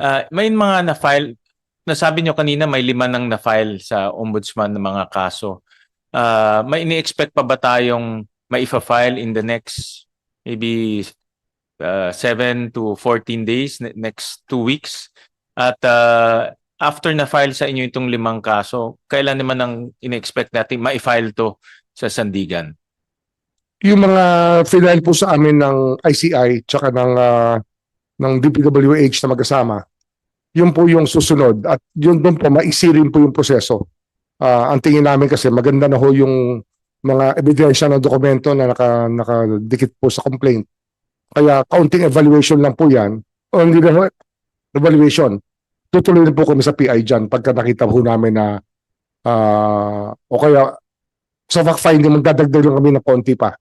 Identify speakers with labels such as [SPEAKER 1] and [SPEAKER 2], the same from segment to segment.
[SPEAKER 1] Ah, may mga na-file, nasabi nyo kanina may lima nang na-file sa ombudsman ng mga kaso. Ah, may ini-expect pa ba tayong maifa-file in the next maybe uh, 7 to 14 days, ne- next two weeks? At ah, after na-file sa inyo itong limang kaso, kailan naman ang ini-expect natin ma-file to sa Sandigan?
[SPEAKER 2] Yung mga final po sa amin ng ICI tsaka ng ah, ng DPWH na magkasama, yun po yung susunod at yun doon po maisirin po yung proseso. Ah, ang tingin namin kasi maganda na ho yung mga ebidensya ng dokumento na naka, nakadikit po sa complaint. Kaya counting evaluation lang po yan. O hindi evaluation. Tutuloy na po kami sa PI dyan pagka nakita po namin na ah, o kaya sa fact finding magdadagdag lang kami ng konti pa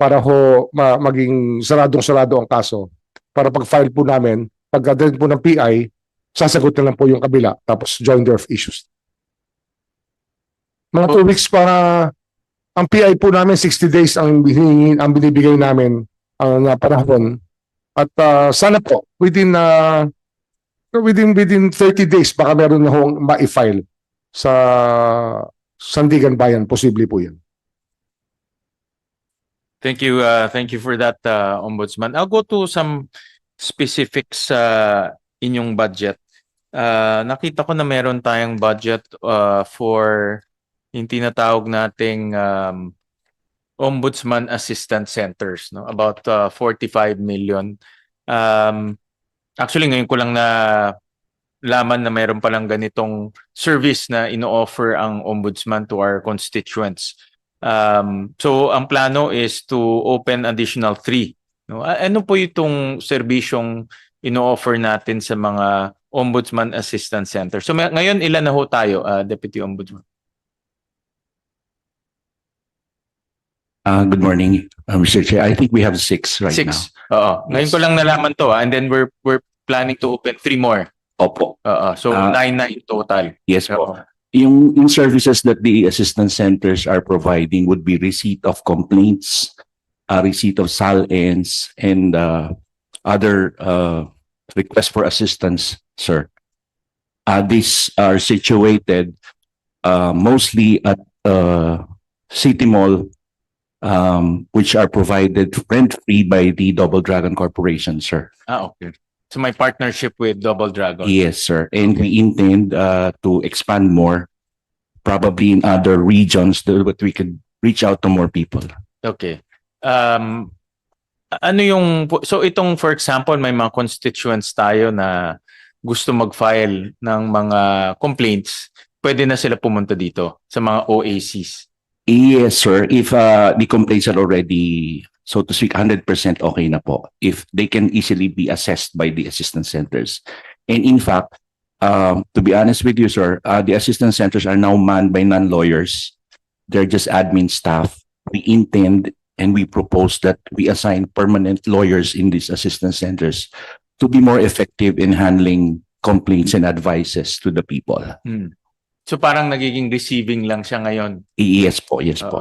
[SPEAKER 2] para ho ma- maging saradong-sarado ang kaso. Para pag-file po namin, pagka-dead po ng PI, sasagot na lang po yung kabila tapos joinder of issues. Mga two weeks para ang PI po namin 60 days ang hinihingi, ang binibigay namin ang na panahon. At ah, sana po within ah, within within 30 days baka meron na hong ma-file sa Sandigan Bayan, posible po 'yan.
[SPEAKER 1] Thank you, uh, thank you for that, uh, Ombudsman. I'll go to some specifics sa inyong budget. Uh, nakita ko na meron tayong budget uh, for yung tinatawag nating um, Ombudsman Assistant Centers, no? About uh, 45 million. Um, actually, ngayon ko lang na laman na meron palang ganitong service na ino-offer ang Ombudsman to our constituents. Um, so ang plano is to open additional three. No? Ano po itong serbisyong ino-offer natin sa mga Ombudsman Assistance Center? So may- ngayon ilan na ho tayo, uh, Deputy Ombudsman?
[SPEAKER 3] Uh, good morning, uh, Mr. Chair. I think we have six right
[SPEAKER 1] Six. Oo. Ngayon
[SPEAKER 3] Yes.
[SPEAKER 1] ko lang nalaman to ah, and then we're we're planning to open three more.
[SPEAKER 3] now. Opo.
[SPEAKER 1] Oo. So
[SPEAKER 3] Ah.
[SPEAKER 1] nine na in total.
[SPEAKER 3] Yes po.
[SPEAKER 1] Oo.
[SPEAKER 3] Yung, yung services that the assistance centers are providing would be receipt of complaints, uh, receipt of SAL-ins, and uh, other uh, requests for assistance, sir. Uh, these are situated uh, mostly at uh, City Mall, um, which are provided rent-free by the Double Dragon Corporation, sir.
[SPEAKER 1] Ah, okay. So my partnership with Double Dragon.
[SPEAKER 3] Yes, sir. And we intend uh, to expand more, probably in other regions, that that we could reach out to more people.
[SPEAKER 1] Okay. Um, ano yung, so itong for example, may mga constituents tayo na gusto mag-file ng mga complaints, pwede na sila pumunta dito sa mga OACs.
[SPEAKER 3] Yes, sir. If uh, the complaints are already, so to speak, 100% okay na po. If they can easily be assessed by the assistance centers. And in fact, um, to be honest with you, sir, uh, the assistance centers are now manned by non-lawyers. They're just admin staff. We intend and we propose that we assign permanent lawyers in these assistance centers to be more effective in handling complaints and advices to the people.
[SPEAKER 1] Hmm. So parang nagiging receiving lang siya ngayon.
[SPEAKER 3] Yes po, yes
[SPEAKER 1] Oo.
[SPEAKER 3] po.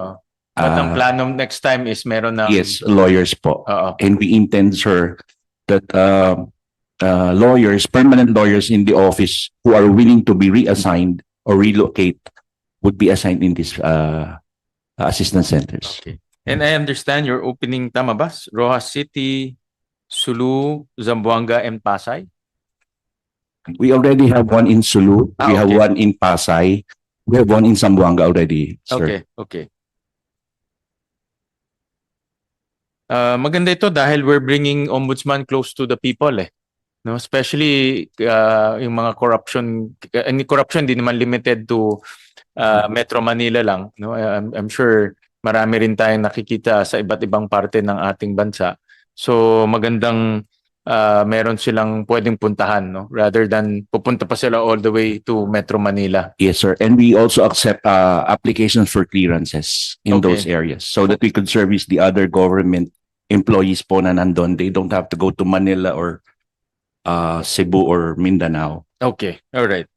[SPEAKER 1] At ang
[SPEAKER 3] Ah,
[SPEAKER 1] plano next time is meron ng...
[SPEAKER 3] yes, lawyers po.
[SPEAKER 1] Oo.
[SPEAKER 3] and we intend, sir, that uh, uh, lawyers, permanent lawyers in the office who are willing to be reassigned or relocate would be assigned in these uh, assistance centers.
[SPEAKER 1] Okay. And I understand you're opening, tama ba? Rojas City, Sulu, Zamboanga, and Pasay?
[SPEAKER 3] We already have one in Sulu.
[SPEAKER 1] Ah,
[SPEAKER 3] we have
[SPEAKER 1] okay.
[SPEAKER 3] one in Pasay. We have one in Zamboanga already, sir.
[SPEAKER 1] Okay, okay. Uh, maganda ito dahil we're bringing ombudsman close to the people eh. No, especially uh, yung mga corruption, any corruption di naman limited to uh, Metro Manila lang, no? I'm, I'm sure marami rin tayong nakikita sa iba't ibang parte ng ating bansa. So magandang uh, meron silang pwedeng puntahan, no? Rather than pupunta pa sila all the way to Metro Manila.
[SPEAKER 3] Yes, sir. And we also accept uh, applications for clearances in
[SPEAKER 1] Okay.
[SPEAKER 3] those areas so that we could service the other government employees po na nandun. They don't have to go to Manila or uh, Cebu or Mindanao.
[SPEAKER 1] Okay, all right.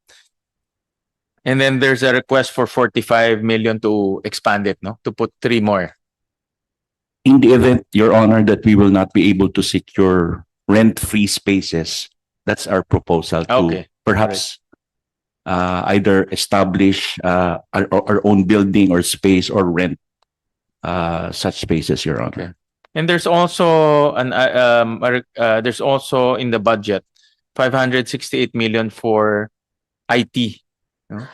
[SPEAKER 1] And then there's a request for 45 million to expand it, no? To put three more.
[SPEAKER 3] In the event, Your Honor, that we will not be able to secure rent-free spaces, That's our proposal to
[SPEAKER 1] Okay.
[SPEAKER 3] perhaps uh, either establish uh, our, our own building or space or rent uh, such spaces, Your Honor.
[SPEAKER 1] And there's also an uh, um a re- uh, there's also in the budget 568 million for IT. No?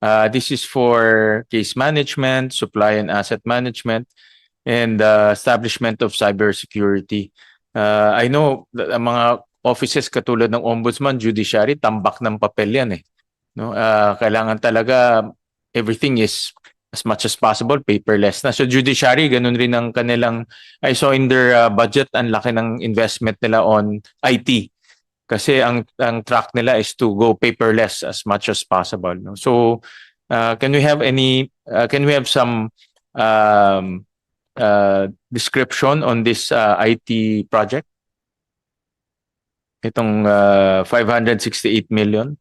[SPEAKER 1] Uh, this is for case management, supply and asset management, and uh, establishment of cybersecurity. Uh, I know that ang mga offices katulad ng ombudsman, judiciary, tambak ng papel yan eh. No, uh, kailangan talaga everything is as much as possible paperless na. So judiciary, ganun rin ang kanilang I saw in their uh, budget ang laki ng investment nila on IT. Kasi ang ang track nila is to go paperless as much as possible. No? So uh, can we have any uh, can we have some um, uh, description on this uh, IT project? Itong uh, 568 million.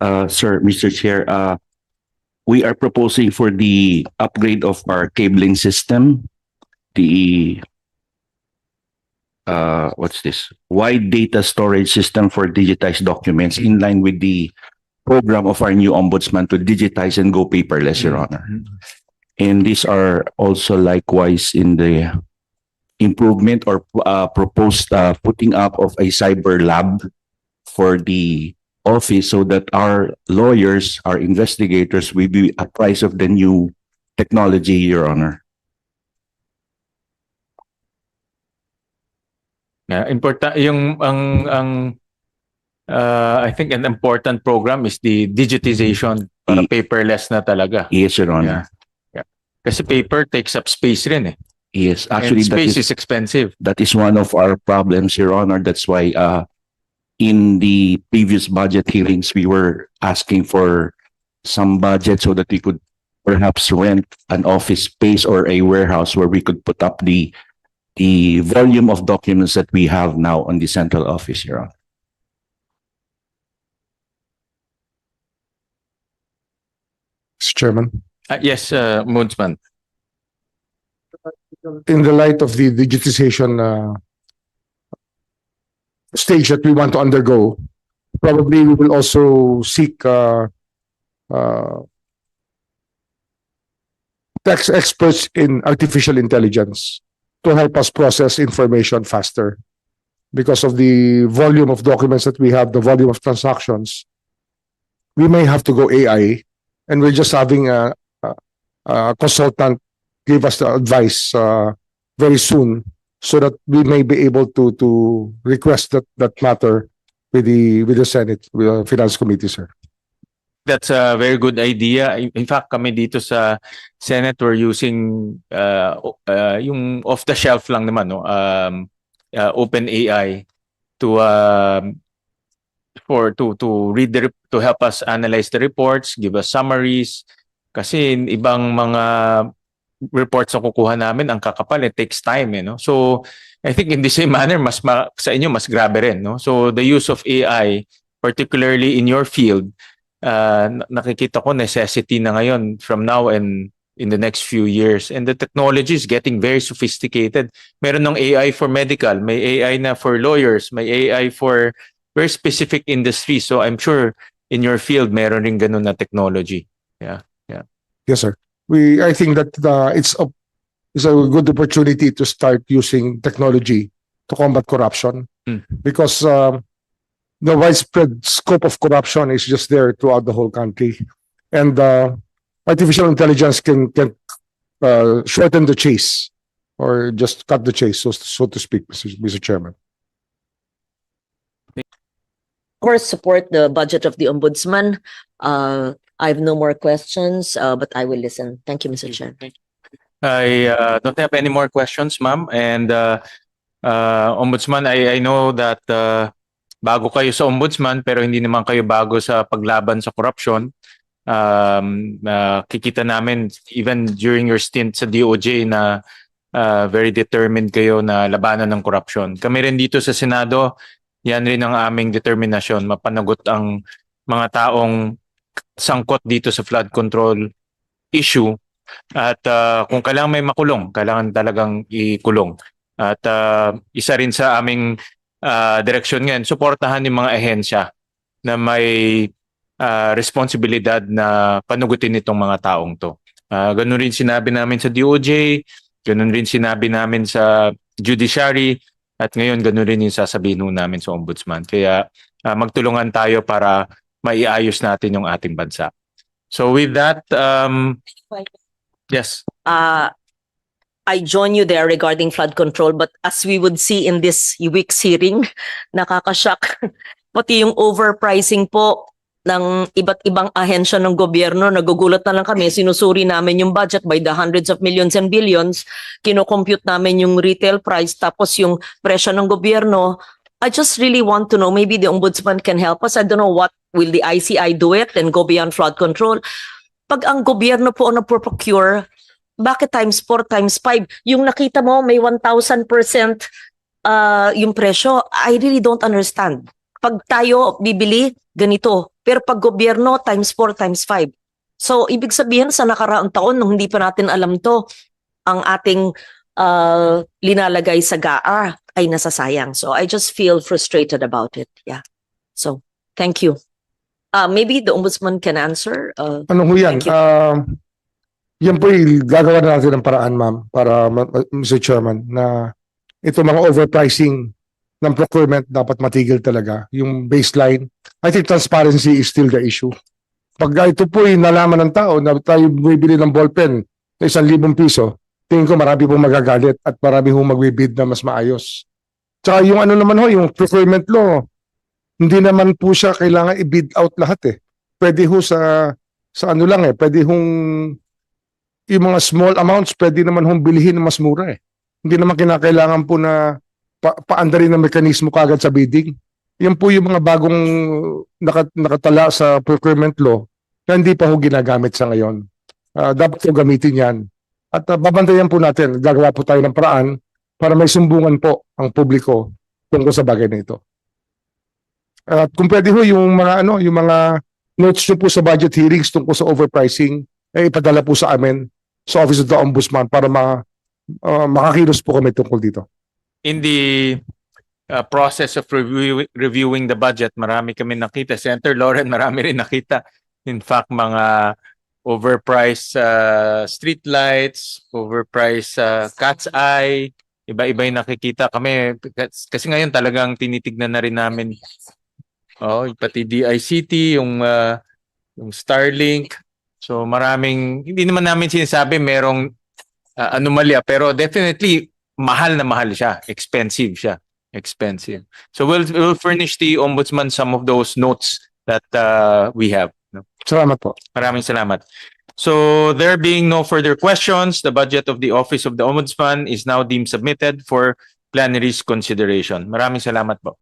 [SPEAKER 3] Uh, sir, Mr. Chair, uh, we are proposing for the upgrade of our cabling system, the uh, what's this? Wide data storage system for digitized documents in line with the program of our new ombudsman to digitize and go paperless, Your Honor. And these are also likewise in the improvement or uh, proposed uh, putting up of a cyber lab for the office so that our lawyers, our investigators will be apprised of the new technology, Your Honor.
[SPEAKER 1] Yeah, important yung ang ang uh, I think an important program is the digitization para paperless na talaga.
[SPEAKER 3] Yes, Your Honor.
[SPEAKER 1] Kasi paper takes up space rin eh.
[SPEAKER 3] Yes,
[SPEAKER 1] And
[SPEAKER 3] actually, that
[SPEAKER 1] space
[SPEAKER 3] is,
[SPEAKER 1] is expensive.
[SPEAKER 3] that is one of our problems, Your Honor. That's why, uh, in the previous budget hearings, we were asking for some budget so that we could perhaps rent an office space or a warehouse where we could put up the the volume of documents that we have now on the central office, Your Honor.
[SPEAKER 2] Mr. Chairman.
[SPEAKER 1] Uh, yes, uh, Moonsman.
[SPEAKER 2] in the light of the digitization uh, stage that we want to undergo, probably we will also seek uh, uh, tax experts in artificial intelligence to help us process information faster. Because of the volume of documents that we have, the volume of transactions, we may have to go AI, and we're just having a, a, a consultant give us the advice uh, very soon so that we may be able to to request that that matter with the with the Senate with the Finance Committee, sir.
[SPEAKER 1] That's a very good idea. In fact, kami dito sa Senate we're using uh, uh, yung off the shelf lang naman no. Um uh, open AI to um for to to read the to help us analyze the reports, give us summaries kasi ibang mga reports na kukuha namin ang kakapal it takes time eh no. So I think in the same manner mas ma- sa inyo mas grabe rin no. So the use of AI particularly in your field uh, na- nakikita ko necessity na ngayon from now and in the next few years. And the technology is getting very sophisticated. Meron ng AI for medical, may AI na for lawyers, may AI for very specific industry. So I'm sure in your field meron rin ganun na technology.
[SPEAKER 2] Yes, sir. We I think that uh, it's a it's a good opportunity to start using technology to combat corruption
[SPEAKER 1] Mm.
[SPEAKER 2] because um, the widespread scope of corruption is just there throughout the whole country, and uh, artificial intelligence can can uh, shorten the chase or just cut the chase, so so to speak, Mr. Mr. Chairman.
[SPEAKER 4] Of course, support the budget of the ombudsman. Uh, I have no more questions, uh, but I will listen. Thank you, Mr. Chair.
[SPEAKER 1] I uh, don't have any more questions, ma'am. And uh, uh, Ombudsman, I, I know that uh, bago kayo sa Ombudsman pero hindi naman kayo bago sa paglaban sa corruption. Um, uh, kikita namin even during your stint sa DOJ na uh, very determined kayo na labanan ng corruption. Kami rin dito sa Senado, yan rin ang aming determinasyon, mapanagot ang mga taong sangkot dito sa flood control issue at ah, kung kailangan may makulong, kailangan talagang ikulong. At ah, isa rin sa aming ah, direksyon ngayon, suportahan yung mga ahensya na may ah, responsibilidad na panugutin itong mga taong to. Ah, ganun rin sinabi namin sa DOJ, ganun rin sinabi namin sa judiciary, at ngayon ganun rin yung sasabihin namin sa ombudsman. Kaya ah, magtulungan tayo para maiayos natin yung ating bansa. So with that, um, yes.
[SPEAKER 4] uh, I join you there regarding flood control, but as we would see in this week's hearing, nakakashock. Pati yung overpricing po ng iba't ibang ahensya ng gobyerno, nagugulat na lang kami, sinusuri namin yung budget by the hundreds of millions and billions, kinocompute namin yung retail price, tapos yung presyo ng gobyerno. I just really want to know, maybe the ombudsman can help us. I don't know what, will the ICI do it and go beyond flood control? Pag ang gobyerno po ang procure bakit times 4 times 5? Yung nakita mo may 1,000% uh, yung presyo, I really don't understand. Pag tayo bibili, ganito. Pero pag gobyerno, times 4 times 5. So, ibig sabihin sa nakaraang taon, nung hindi pa natin alam to, ang ating uh, linalagay sa GAA ay nasasayang. So, I just feel frustrated about it. Yeah. So, thank you. Uh, maybe the ombudsman can answer. Uh,
[SPEAKER 2] Ano ho yan?
[SPEAKER 4] Thank you.
[SPEAKER 2] Ah, yan po yung gagawa na natin ng paraan, ma'am, para, ma- ma- Mr. Chairman, na ito mga overpricing ng procurement dapat matigil talaga. Yung baseline. I think transparency is still the issue. Pag ito po nalaman ng tao na tayo bumibili ng ballpen na isang libong piso, tingin ko marami pong magagalit at marami pong magbibid na mas maayos. Tsaka yung ano naman ho, yung procurement law, hindi naman po siya kailangan i-bid out lahat eh. Pwede ho sa sa ano lang eh, pwede hong yung mga small amounts, pwede naman hong bilhin mas mura eh. Hindi naman kinakailangan po na pa paandarin ng mekanismo kagad sa bidding. Yan po yung mga bagong naka, nakatala sa procurement law na hindi pa ho ginagamit sa ngayon. Ah, dapat po gamitin yan. At ah, babantayan po natin, gagawa po tayo ng paraan para may sumbungan po ang publiko tungkol sa bagay na ito. At kung pwede ho yung mga ano, yung mga notes nyo po sa budget hearings tungkol sa overpricing, ay ipadala po sa amin sa Office of the Ombudsman para ma, uh, makakilos po kami tungkol dito.
[SPEAKER 1] in the uh, process of review, reviewing the budget, marami kami nakita. Senator Lauren, marami rin nakita. In fact, mga overpriced uh, street lights, overpriced uh, cat's eye, iba-iba yung nakikita kami. Kas- Kasi ngayon talagang tinitignan na rin namin oh, pati DICT, yung, uh, yung Starlink. So maraming, hindi naman namin sinasabi merong uh, anomalya, pero definitely mahal na mahal siya, expensive siya, expensive. So we'll we'll furnish the ombudsman some of those notes that uh, we have.
[SPEAKER 2] Salamat po.
[SPEAKER 1] Maraming salamat. So there being no further questions, the budget of the Office of the Ombudsman is now deemed submitted for plenary's consideration. Maraming salamat po.